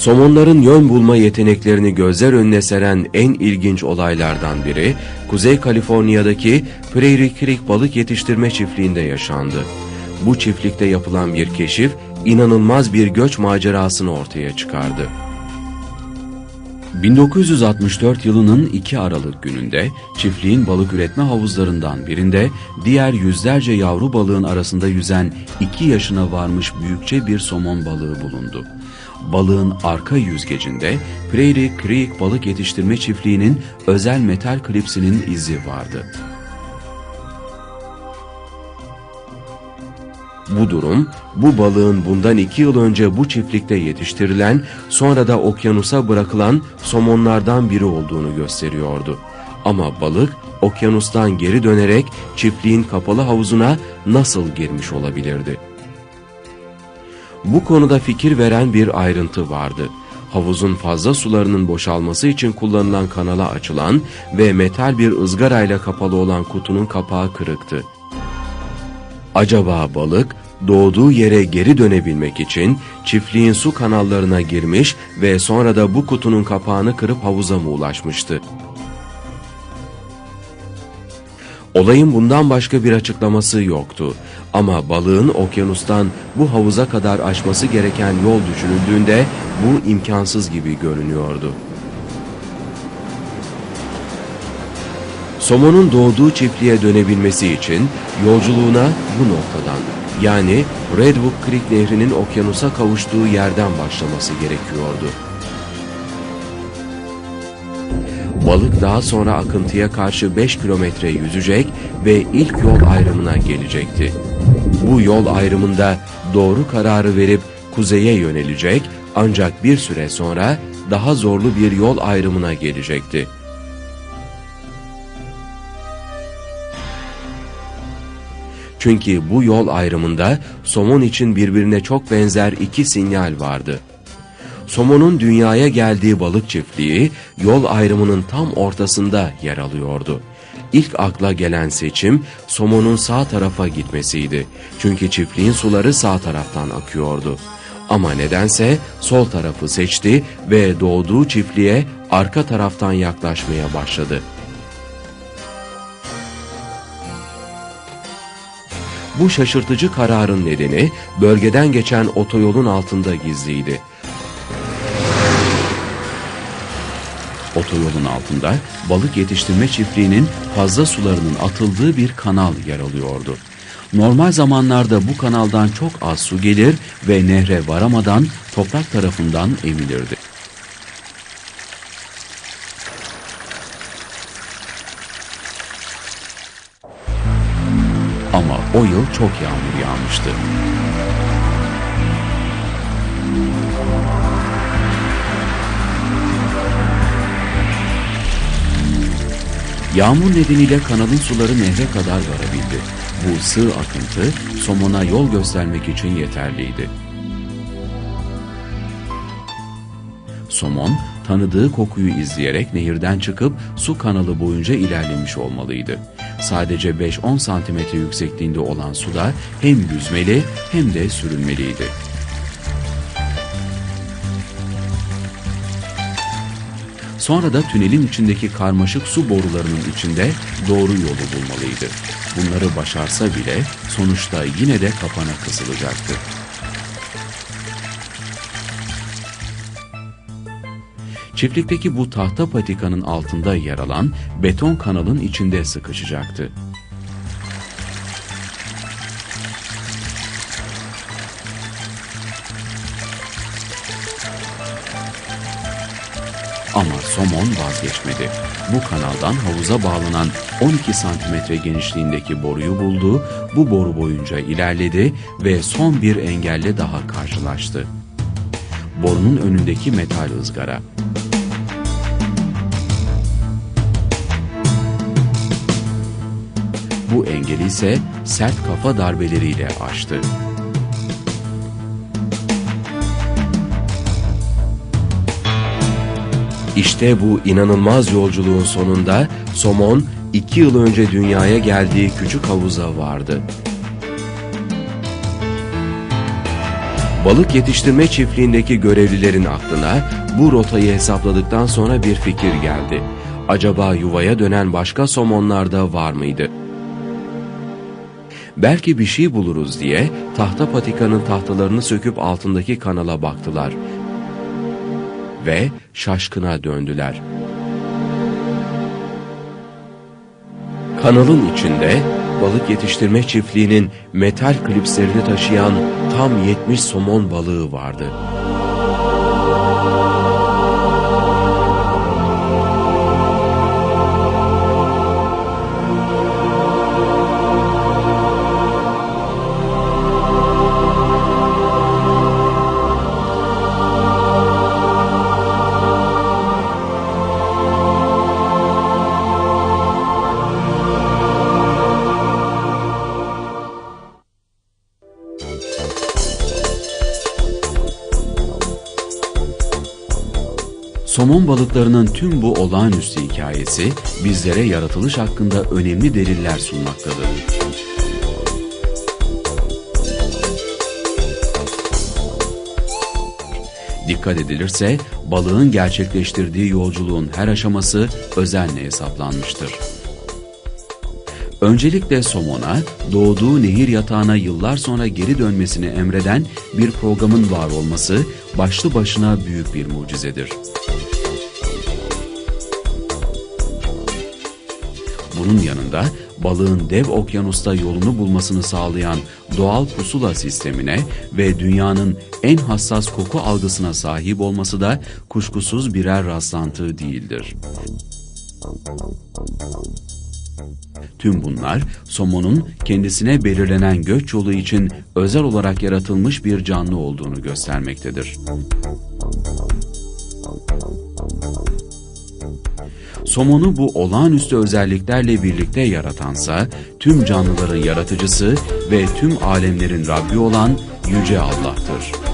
Somonların yön bulma yeteneklerini gözler önüne seren en ilginç olaylardan biri, Kuzey Kaliforniya'daki Prairie Creek balık yetiştirme çiftliğinde yaşandı. Bu çiftlikte yapılan bir keşif, inanılmaz bir göç macerasını ortaya çıkardı. 1964 yılının 2 Aralık gününde çiftliğin balık üretme havuzlarından birinde diğer yüzlerce yavru balığın arasında yüzen 2 yaşına varmış büyükçe bir somon balığı bulundu. Balığın arka yüzgecinde Prairie Creek balık yetiştirme çiftliğinin özel metal klipsinin izi vardı. Bu durum, bu balığın bundan iki yıl önce bu çiftlikte yetiştirilen, sonra da okyanusa bırakılan somonlardan biri olduğunu gösteriyordu. Ama balık, okyanustan geri dönerek çiftliğin kapalı havuzuna nasıl girmiş olabilirdi? Bu konuda fikir veren bir ayrıntı vardı. Havuzun fazla sularının boşalması için kullanılan kanala açılan ve metal bir ızgarayla kapalı olan kutunun kapağı kırıktı. Acaba balık doğduğu yere geri dönebilmek için çiftliğin su kanallarına girmiş ve sonra da bu kutunun kapağını kırıp havuza mı ulaşmıştı? Olayın bundan başka bir açıklaması yoktu. Ama balığın okyanustan bu havuza kadar aşması gereken yol düşünüldüğünde bu imkansız gibi görünüyordu. Somon'un doğduğu çiftliğe dönebilmesi için yolculuğuna bu noktadan yani Redwood Creek Nehri'nin okyanusa kavuştuğu yerden başlaması gerekiyordu. Balık daha sonra akıntıya karşı 5 kilometre yüzecek ve ilk yol ayrımına gelecekti. Bu yol ayrımında doğru kararı verip kuzeye yönelecek ancak bir süre sonra daha zorlu bir yol ayrımına gelecekti. Çünkü bu yol ayrımında somon için birbirine çok benzer iki sinyal vardı. Somon'un dünyaya geldiği balık çiftliği yol ayrımının tam ortasında yer alıyordu. İlk akla gelen seçim somonun sağ tarafa gitmesiydi. Çünkü çiftliğin suları sağ taraftan akıyordu. Ama nedense sol tarafı seçti ve doğduğu çiftliğe arka taraftan yaklaşmaya başladı. Bu şaşırtıcı kararın nedeni bölgeden geçen otoyolun altında gizliydi. Otoyolun altında balık yetiştirme çiftliğinin fazla sularının atıldığı bir kanal yer alıyordu. Normal zamanlarda bu kanaldan çok az su gelir ve nehre varamadan toprak tarafından emilirdi. Ama o yıl çok yağmur yağmıştı. Yağmur nedeniyle kanalın suları nehre kadar varabildi. Bu sığ akıntı somona yol göstermek için yeterliydi. Somon tanıdığı kokuyu izleyerek nehirden çıkıp su kanalı boyunca ilerlemiş olmalıydı. Sadece 5-10 santimetre yüksekliğinde olan suda hem yüzmeli hem de sürünmeliydi. Sonra da tünelin içindeki karmaşık su borularının içinde doğru yolu bulmalıydı. Bunları başarsa bile sonuçta yine de kapana kısılacaktı. Çiftlikteki bu tahta patikanın altında yer alan beton kanalın içinde sıkışacaktı. Ama somon vazgeçmedi. Bu kanaldan havuza bağlanan 12 santimetre genişliğindeki boruyu buldu, bu boru boyunca ilerledi ve son bir engelle daha karşılaştı. Borunun önündeki metal ızgara. Bu engeli ise sert kafa darbeleriyle aştı. İşte bu inanılmaz yolculuğun sonunda Somon iki yıl önce dünyaya geldiği küçük havuza vardı. Balık yetiştirme çiftliğindeki görevlilerin aklına bu rotayı hesapladıktan sonra bir fikir geldi. Acaba yuvaya dönen başka somonlar da var mıydı? Belki bir şey buluruz diye tahta patikanın tahtalarını söküp altındaki kanala baktılar. Ve şaşkına döndüler. Kanalın içinde balık yetiştirme çiftliğinin metal klipslerini taşıyan tam 70 somon balığı vardı. Somon balıklarının tüm bu olağanüstü hikayesi bizlere yaratılış hakkında önemli deliller sunmaktadır. Dikkat edilirse balığın gerçekleştirdiği yolculuğun her aşaması özenle hesaplanmıştır. Öncelikle somona, doğduğu nehir yatağına yıllar sonra geri dönmesini emreden bir programın var olması başlı başına büyük bir mucizedir. Bunun yanında balığın dev okyanusta yolunu bulmasını sağlayan doğal pusula sistemine ve dünyanın en hassas koku algısına sahip olması da kuşkusuz birer rastlantı değildir. Tüm bunlar somonun kendisine belirlenen göç yolu için özel olarak yaratılmış bir canlı olduğunu göstermektedir. Somonu bu olağanüstü özelliklerle birlikte yaratansa, tüm canlıların yaratıcısı ve tüm alemlerin Rabbi olan Yüce Allah'tır.